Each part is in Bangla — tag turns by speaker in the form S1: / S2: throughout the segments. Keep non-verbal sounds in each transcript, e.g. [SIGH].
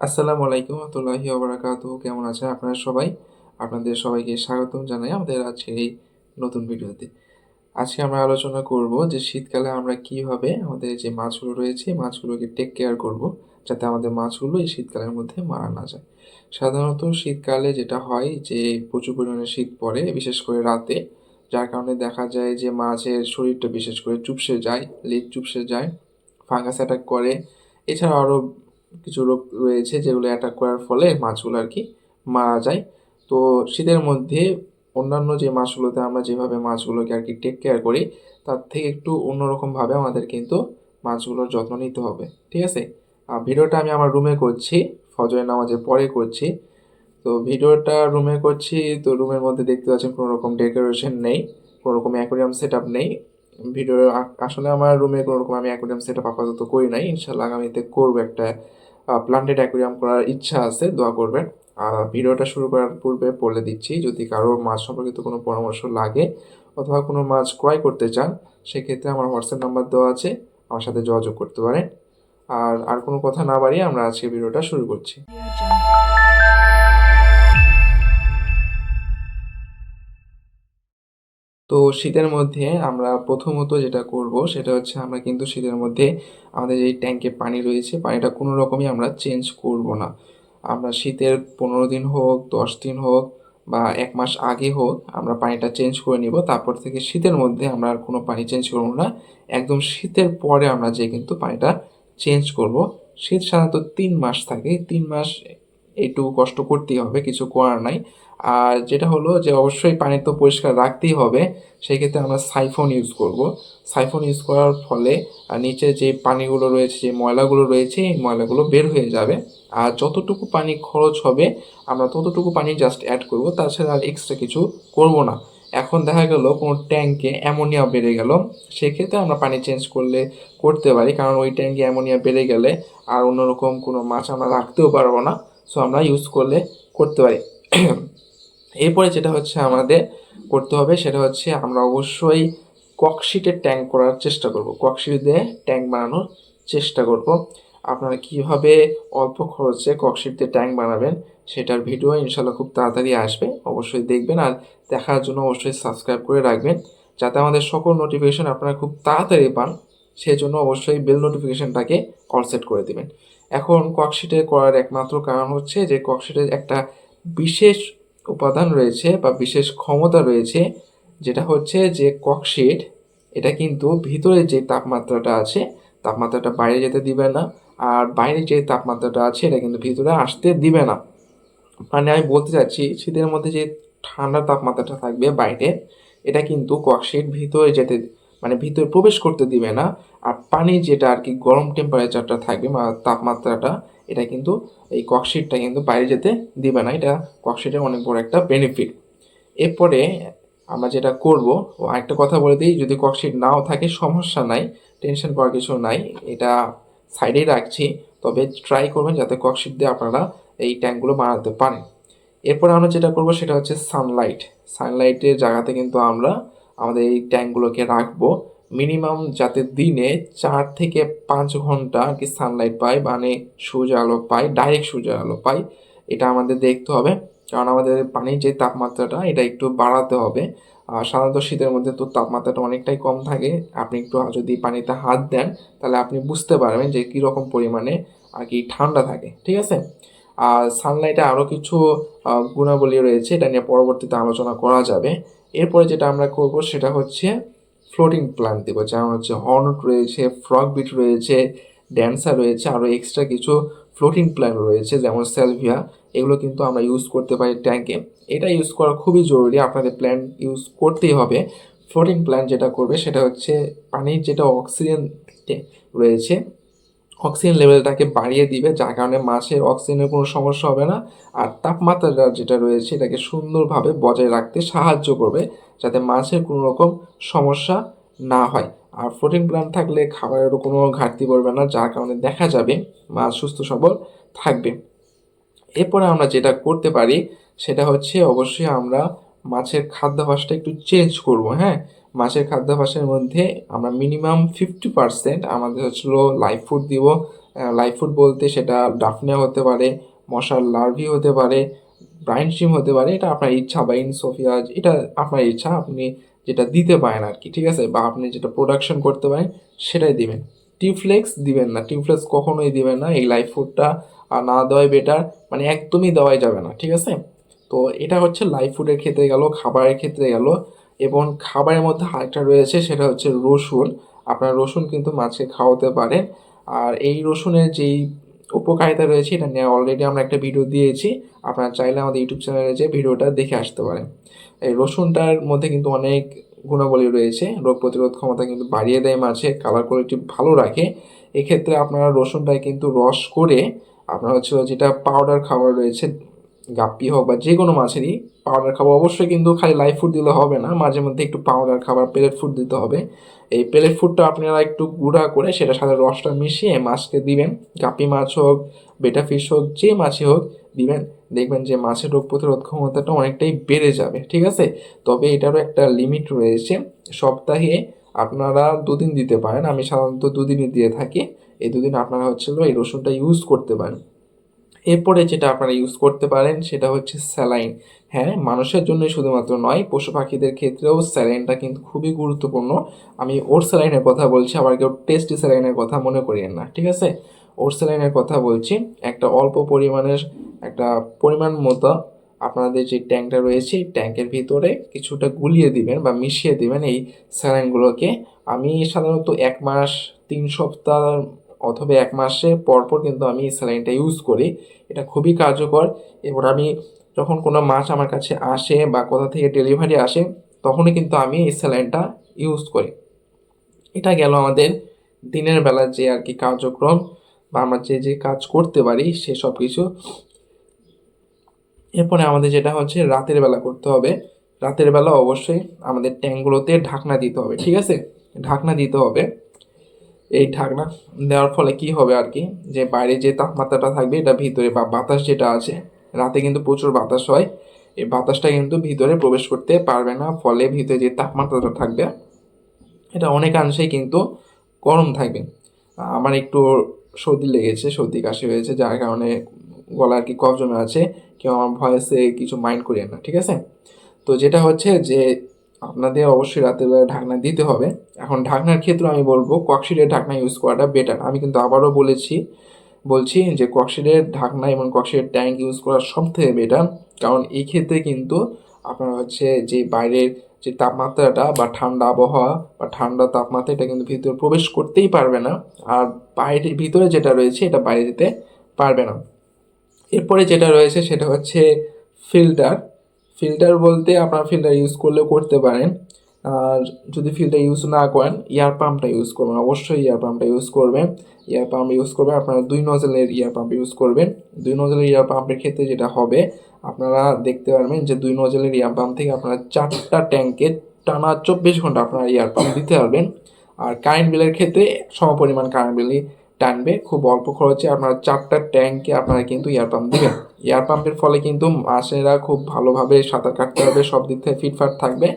S1: আসসালামু আলাইকুম রহমতুল্লাহি ওবরাকাতু কেমন আছেন আপনারা সবাই? আপনাদের সবাইকে স্বাগতম জানাই আমাদের আজকের এই নতুন ভিডিওতে। আজকে আমরা আলোচনা করব যে শীতকালে আমরা কীভাবে আমাদের যে মাছগুলো রয়েছে মাছগুলোকে টেক কেয়ার করব যাতে আমাদের মাছগুলো এই শীতকালের মধ্যে মারা না যায়। সাধারণত শীতকালে যেটা হয় যে প্রচুর পরিমাণে শীত পড়ে, বিশেষ করে রাতে, যার কারণে দেখা যায় যে মাছের শরীরটা বিশেষ করে চুপসে যায়, লেজ চুপসে যায় ফাঙ্গাস অ্যাটাক করে। এছাড়া আরও কিছু রোগ রয়েছে যেগুলো অ্যাটাক করার ফলে মাছগুলো আর কি মারা যায়। তো শীতের মধ্যে অন্যান্য যে মাছগুলোতে আমরা যেভাবে মাছগুলোকে আর কি টেক কেয়ার করি, তার থেকে একটু অন্যরকমভাবে আমাদের কিন্তু মাছগুলোর যত্ন নিতে হবে। ঠিক আছে? আর ভিডিওটা আমি আমার রুমে করছি, ফজরের নামাজের পরে করছি। তো ভিডিওটা রুমে করছি, তো রুমের মধ্যে দেখতে পাচ্ছেন কোনো রকম ডেকোরেশন নেই কোনো রকম অ্যাকোরিয়াম সেট আপ নেই। ভিডিও আসলে আমার রুমে কোনো রকম আমি অ্যাকোরিয়াম সেট আপ আপাতত করি নাই। ইনশাল্লাহ আগামীতে করব একটা প্লান্টেড অ্যাকোরিয়াম করার ইচ্ছা আছে, দোয়া করবেন। আর ভিডিওটা শুরু করার পূর্বে বলে দিচ্ছি, যদি কারও মাছ সম্পর্কিত কোনো পরামর্শ লাগে অথবা কোনো মাছ ক্রয় করতে চান, সেক্ষেত্রে আমার হোয়াটসঅ্যাপ নাম্বার দেওয়া আছে, আমার সাথে যোগাযোগ করতে পারেন। আর আর কোনো কথা না বাড়িয়ে আমরা আজকে ভিডিওটা শুরু করছি। তো শীতের মধ্যে আমরা প্রথমত যেটা করব, সেটা হচ্ছে আমরা কিন্তু শীতের মধ্যে আমাদের যে ট্যাঙ্কে পানি রয়েছে, পানিটা কোনো রকমই আমরা চেঞ্জ করব না। আমরা শীতের পনেরো দিন হোক, দশ দিন হোক বা এক মাস আগে হোক, আমরা পানিটা চেঞ্জ করে নিব। তারপর থেকে শীতের মধ্যে আমরা আর কোনো পানি চেঞ্জ করব না। একদম শীতের পরে আমরা যে কিন্তু পানিটা চেঞ্জ করব। শীত সাধারণত তিন মাস থাকে। তিন মাস একটু কষ্ট করতেই হবে, কিছু করার নাই। আর যেটা হলো যে অবশ্যই পানি তো পরিষ্কার রাখতেই হবে সেই ক্ষেত্রে আমরা সাইফোন ইউজ করব। সাইফোন ইউজ করার ফলে নিচে যে পানিগুলো রয়েছে, যে ময়লাগুলো রয়েছে, এই ময়লাগুলো বের হয়ে যাবে। আর যতটুকু পানি খরচ হবে, আমরা ততটুকু পানি জাস্ট অ্যাড করব, তাছাড়া আর এক্সট্রা কিছু করব না। এখন দেখা গেল কোনো ট্যাঙ্কে অ্যামোনিয়া বেড়ে গেল, সেক্ষেত্রে আমরা পানি চেঞ্জ করলে, করতে পারি, কারণ ওই ট্যাঙ্কে অ্যামোনিয়া বেড়ে গেলে আর অন্যরকম কোনো মাছ আমরা রাখতেও পারব না। সো আমরা ইউজ করলে করতে পারি। এরপরে যেটা হচ্ছে আমাদের করতে হবে, সেটা হচ্ছে আমরা অবশ্যই ককশিটের ট্যাঙ্ক করার চেষ্টা করব। ককশিট দিয়ে ট্যাঙ্ক বানানোর চেষ্টা করব। আপনারা কীভাবে অল্প খরচে ককশিট দিয়ে ট্যাঙ্ক বানাবেন সেটার ভিডিও ইনশাল্লাহ খুব তাড়াতাড়ি আসবে, অবশ্যই দেখবেন আর দেখার জন্য অবশ্যই সাবস্ক্রাইব করে রাখবেন যাতে আমাদের সকল নোটিফিকেশান আপনারা খুব তাড়াতাড়ি পান। সেই জন্য অবশ্যই বেল নোটিফিকেশানটাকে অল সেট করে দেবেন। এখন ককশিটে করার একমাত্র কারণ হচ্ছে যে ককশিটের একটা বিশেষ উপাদান রয়েছে বা বিশেষ ক্ষমতা রয়েছে, যেটা হচ্ছে যে ককশিট এটা কিন্তু ভিতরে যে তাপমাত্রাটা আছে, তাপমাত্রাটা বাইরে যেতে দিবে না, আর বাইরে যে তাপমাত্রাটা আছে, এটা কিন্তু ভিতরে আসতে দিবে না। মানে আমি বলতে চাচ্ছি, শীতের মধ্যে যে ঠান্ডা তাপমাত্রাটা থাকবে বাইরে, এটা কিন্তু ককশিট ভিতরে যেতে মানে ভিতরে প্রবেশ করতে দিবে না, আর পানি যেটা আর কি গরম টেম্পারেচারটা থাকবে বা তাপমাত্রাটা এটা কিন্তু এই ককশিটটা কিন্তু বাইরে যেতে দিবে না। এটা ককশিটের অনেক বড় একটা বেনিফিট এরপরে আমরা যেটা করব, ও আরেকটা কথা বলে দিই, যদি ককশিট নাও থাকে, সমস্যা নাই টেনশন করার কিছু নাই, এটা সাইডেই রাখছি, তবে ট্রাই করবেন যাতে ককশিট দিয়ে আপনারা এই ট্যাঙ্কগুলো বানাতে পারেন। এরপরে আমরা যেটা করব, সেটা হচ্ছে সানলাইট সানলাইটের জায়গাতে কিন্তু আমরা আমাদের এই ট্যাঙ্কগুলোকে রাখব। মিনিমাম যাতে দিনে চার থেকে পাঁচ ঘণ্টা কি সানলাইট পাই মানে সূর্য আলো পাই ডাইরেক্ট সূর্যের আলো পাই এটা আমাদের দেখতে হবে। কারণ আমাদের পানির যে তাপমাত্রাটা, এটা একটু বাড়াতে হবে। আর সাধারণত শীতের মধ্যে তো তাপমাত্রাটা অনেকটাই কম থাকে। আপনি একটু যদি পানিতে হাত দেন, তাহলে আপনি বুঝতে পারবেন যে কীরকম পরিমাণে আর কি ঠান্ডা থাকে, ঠিক আছে? আর সানলাইটে আরও কিছু গুণাবলী রয়েছে, এটা নিয়ে পরবর্তীতে আলোচনা করা যাবে। এরপরে যেটা আমরা করব, সেটা হচ্ছে ফ্লোটিং প্ল্যান্ট দেবো, যেমন হচ্ছে হর্নট রয়েছে ফ্রক বিট রয়েছে ড্যান্সার রয়েছে আরও এক্সট্রা কিছু ফ্লোটিং প্ল্যান্ট রয়েছে, যেমন সেলভিয়া এগুলো কিন্তু আমরা ইউজ করতে পারি ট্যাঙ্কে এটা ইউজ করা খুবই জরুরি, আপনাদের প্ল্যান ইউজ করতেই হবে। ফ্লোটিং প্ল্যান্ট যেটা করবে, সেটা হচ্ছে পানির যেটা অক্সিজেন রয়েছে অক্সিজেন লেভেলটাকে বাড়িয়ে দিবে, যার কারণে মাছের অক্সিজেনের কোনো সমস্যা হবে না, আর তাপমাত্রাটা যেটা রয়েছে, এটাকে সুন্দরভাবে বজায় রাখতে সাহায্য করবে। যাতে মাছের কোনো রকম সমস্যা না হয়। আর ফ্লোটিং প্ল্যান্ট থাকলে খাবারেরও কোনো ঘাটতি পড়বে না, যার কারণে দেখা যাবে মাছ সুস্থ সবল থাকবে। এরপরে আমরা যেটা করতে পারি, সেটা হচ্ছে অবশ্যই আমরা মাছের খাদ্যাভ্যাসটা একটু চেঞ্জ করব হ্যাঁ? মাছের খাদ্যাভ্যাসের মধ্যে আমরা মিনিমাম ফিফটি পার্সেন্ট আমাদের হচ্ছিল লাইফ ফুড দিব। লাইফ ফুড বলতে সেটা ডাফনিয়া হতে পারে, মশার লার্ভি হতে পারে ব্রাইন স্ট্রিম হতে পারে, এটা আপনার ইচ্ছা বা ইনসোফিয়াজ এটা আপনার ইচ্ছা, আপনি যেটা দিতে পারেন আর কি, ঠিক আছে? বা আপনি যেটা প্রোডাকশন করতে পারেন, সেটাই দিবেন। টিউফ্লেক্স দিবেন না টিউফ্লেক্স কখনোই দিবেন না, এই লাইফ ফুডটা আর না দেওয়াই বেটার মানে একদমই দেওয়াই যাবে না, ঠিক আছে? তো এটা হচ্ছে লাইফ ফুডের ক্ষেত্রে গেল, খাবারের ক্ষেত্রে গেল, এবং খাবারের মধ্যে আরেকটা রয়েছে, সেটা হচ্ছে রসুন। আপনার রসুন কিন্তু মাছকে খাওয়াতে পারেন, আর এই রসুনের যেই উপকারিতা রয়েছে, এটা নিয়ে অলরেডি আমরা একটা ভিডিও দিয়েছি। আপনারা চাইলে আমাদের ইউটিউব চ্যানেলে যে ভিডিওটা দেখে আসতে পারেন। এই রসুনটার মধ্যে কিন্তু অনেক গুণাবলী রয়েছে। রোগ প্রতিরোধ ক্ষমতা কিন্তু বাড়িয়ে দেয় মাঝে কালার কোয়ালিটি ভালো রাখে। এক্ষেত্রে আপনারা রসুনটায় কিন্তু রস করে, আপনার হচ্ছে যেটা পাউডার খাবার রয়েছে গাপ্পি হোক বা যে কোনো মাছেরই পাউডার খাবার অবশ্যই কিন্তু খালি লাইভ ফুড দিলে হবে না। মাঝে মধ্যে একটু পাউডার খাবার পেলেট ফুড দিতে হবে। এই পেলেট ফুডটা আপনারা একটু গুঁড়া করে সেটার সাথে রসটা মিশিয়ে মাছকে দিবেন। গাপ্পি মাছ হোক বেটা ফিশ হোক, যে মাছই হোক দিবেন। দেখবেন যে মাছের রোগ প্রতিরোধ ক্ষমতাটা অনেকটাই বেড়ে যাবে, ঠিক আছে? তবে এটারও একটা লিমিট রয়েছে। সপ্তাহে আপনারা দুদিন দিতে পারেন। আমি সাধারণত দুদিনই দিয়ে থাকি। এই দুদিন আপনারা হচ্ছিল এই রসুনটা ইউজ করতে পারেন। এরপরে যেটা আপনারা ইউজ করতে পারেন সেটা হচ্ছে স্যালাইন হ্যাঁ মানুষের জন্য শুধুমাত্র নয়, পশু পাখিদের ক্ষেত্রেও স্যালাইনটা কিন্তু খুবই গুরুত্বপূর্ণ। আমি ওর স্যালাইনের কথা বলছি, আবার কেউ টেস্টি স্যালাইনের কথা মনে করিয়েন না, ঠিক আছে? ওর স্যালাইনের কথা বলছি, একটা অল্প পরিমাণের, একটা পরিমাণ মতো আপনাদের যে ট্যাঙ্কটা রয়েছে ট্যাঙ্কের ভিতরে কিছুটা গুলিয়ে দিবেন বা মিশিয়ে দিবেন এই স্যালাইনগুলোকে আমি সাধারণত এক মাস, তিন সপ্তাহ অথবা এক মাসে পর পর কিন্তু আমি এই স্যালাইনটা ইউজ করি। এটা খুবই কার্যকর। এবার আমি যখন কোনো মাছ আমার কাছে আসে বা কোথা থেকে ডেলিভারি আসে, তখনই কিন্তু আমি এই স্যালাইনটা ইউজ করি। এটা গেল আমাদের দিনের বেলা যে আর কি কার্যক্রম বা আমরা যে যে কাজ করতে পারি সে সব কিছু। এরপরে আমাদের যেটা হচ্ছে রাতের বেলা করতে হবে। রাতের বেলা অবশ্যই আমাদের ট্যাঙ্কগুলোতে ঢাকনা দিতে হবে, ঠিক আছে? ঢাকনা দিতে হবে। এই ঢাকনা দেওয়ার ফলে কি হবে আর কি? যে বাইরে যে তাপমাত্রাটা থাকবে, এটা ভিতরে বা বাতাস যেটা আছে, রাতে কিন্তু প্রচুর বাতাস হয়। এই বাতাসটা কিন্তু ভিতরে প্রবেশ করতে পারবে না, ফলে ভিতরে যে তাপমাত্রাটা থাকবে, এটা অনেকাংশেই কিন্তু গরম থাকবে। আমার একটু সর্দি লেগেছে, সর্দি কাশি হয়েছে, যার কারণে গলা আর কি কফ জমে আছে। কেউ আমার ভয়েসে কিছু মাইন্ড করিয়েন না, ঠিক আছে? তো যেটা হচ্ছে যে আপনাদের অবশ্যই রাতের বেলা ঢাকনা দিতে হবে। এখন ঢাকনার ক্ষেত্রে আমি বলব ককশিটের ঢাকনা ইউজ করাটা বেটার আমি কিন্তু আবারও বলেছি, বলছি যে ককশিটের ঢাকনা এবং ককশিটের ট্যাঙ্ক ইউজ করা সব থেকে বেটার কারণ এই ক্ষেত্রে কিন্তু আপনার হচ্ছে যে বাইরের যে তাপমাত্রাটা বা ঠান্ডা আবহাওয়া বা ঠান্ডা তাপমাত্রা, এটা কিন্তু ভিতরে প্রবেশ করতেই পারবে না। আর বাইরে, ভিতরে যেটা রয়েছে এটা বাইরে যেতে পারবে না। এরপরে যেটা রয়েছে সেটা হচ্ছে ফিল্টার ফিল্টার বলতে আপনার ফিল্টার ইউজ করলেও করতে পারেন। আর যদি ফিল্টার ইউজ না করেন ইয়ার পাম্পটা ইউজ করবেন। অবশ্যই ইয়ার পাম্পটা ইউজ করবেন। ইয়ার পাম্প ইউজ করবেন, আপনারা দুই নজলের ইয়ার পাম্প ইউজ করবেন। দুই নজলের ইয়ার পাম্পের ক্ষেত্রে যেটা হবে, আপনারা দেখতে পারবেন যে দুই নজলের ইয়ার পাম্প থেকে আপনারা চারটা ট্যাঙ্কে টানা চব্বিশ ঘণ্টা আপনারা ইয়ার পাম্প দিতে পারবেন। আর কারেন্ট বিলের ক্ষেত্রে সমপরিমাণ কারেন্ট বিলই টানবে, খুব অল্প খরচে আপনারা চারটা ট্যাঙ্কে আপনারা কিন্তু এয়ার পাম্প দিবেন। এয়ার পাম্পের ফলে কিন্তু মাসেরা খুব ভালোভাবে সাঁতার কাটতে পারবে সব দিক থেকে ফিটফাট থাকবে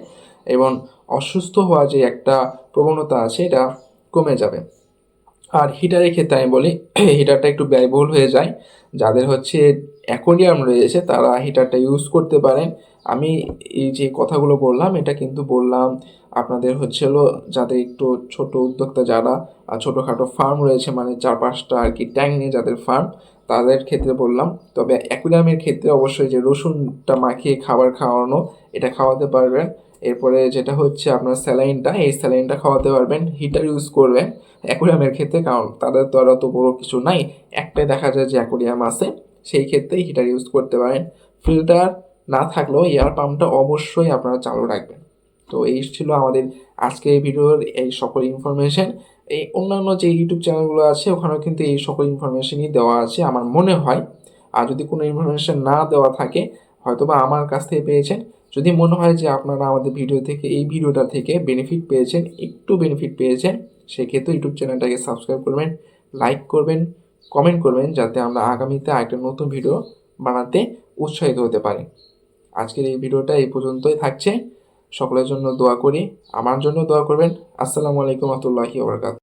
S1: এবং অসুস্থ হওয়া যে একটা প্রবণতা আছে, এটা কমে যাবে। আর হিটারের ক্ষেত্রে আমি বলি [CLEARS THROAT] হিটারটা একটু ব্যয়বহুল হয়ে যায়। যাদের হচ্ছে অ্যাকোরিয়াম রয়েছে, তারা হিটারটা ইউজ করতে পারেন। আমি এই যে কথাগুলো বললাম, এটা কিন্তু বললাম আপনাদের হচ্ছে হলো যাদের একটু ছোট উদ্যোক্তা যারা ছোটোখাটো ফার্ম রয়েছে মানে চার পাঁচটা আর কি ট্যাঙ্ক নিয়ে যাদের ফার্ম তাদের ক্ষেত্রে বললাম। তবে অ্যাকুরিয়ামের ক্ষেত্রে অবশ্যই যে রসুনটা মাখিয়ে খাবার খাওয়ানো, এটা খাওয়াতে পারবেন। এরপরে যেটা হচ্ছে আপনার স্যালাইনটা, এই স্যালাইনটা খাওয়াতে পারবেন, হিটার ইউজ করবেন অ্যাকুরিয়ামের ক্ষেত্রে, কারণ তাদের তো আর অত বড়ো কিছু নাই। একটাই দেখা যায় যে অ্যাকুরিয়াম আছে, সেই ক্ষেত্রে হিটার ইউজ করতে পারেন। ফিল্টার না থাকলেও এয়ার পাম্পটা অবশ্যই আপনারা চালু রাখবেন। তো এই ছিল আমাদের আজকে এই ভিডিওর এই সকল ইনফরমেশন এই অন্যান্য যে ইউটিউব চ্যানেলগুলো আছে, ওখানেও কিন্তু এই সকল ইনফরমেশনই দেওয়া আছে আমার মনে হয়। আর যদি কোনো ইনফরমেশন না দেওয়া থাকে হয়তো বা আমার কাছ থেকে পেয়েছেন। যদি মনে হয় যে আপনারা আমাদের ভিডিও থেকে, এই ভিডিওটা থেকে বেনিফিট পেয়েছেন, একটু বেনিফিট পেয়েছেন, সেক্ষেত্রে ইউটিউব চ্যানেলটাকে সাবস্ক্রাইব করবেন লাইক করবেন কমেন্ট করবেন, যাতে আমরা আগামীতে আরেকটা নতুন ভিডিও বানাতে উৎসাহিত হতে পারি। আজকের এই ভিডিওটা এই পর্যন্তই থাকছে। সকলের জন্য দোয়া করি। আমার জন্য দোয়া করবেন। আসসালামু আলাইকুম রহমতুল্লাহি ওবরকাত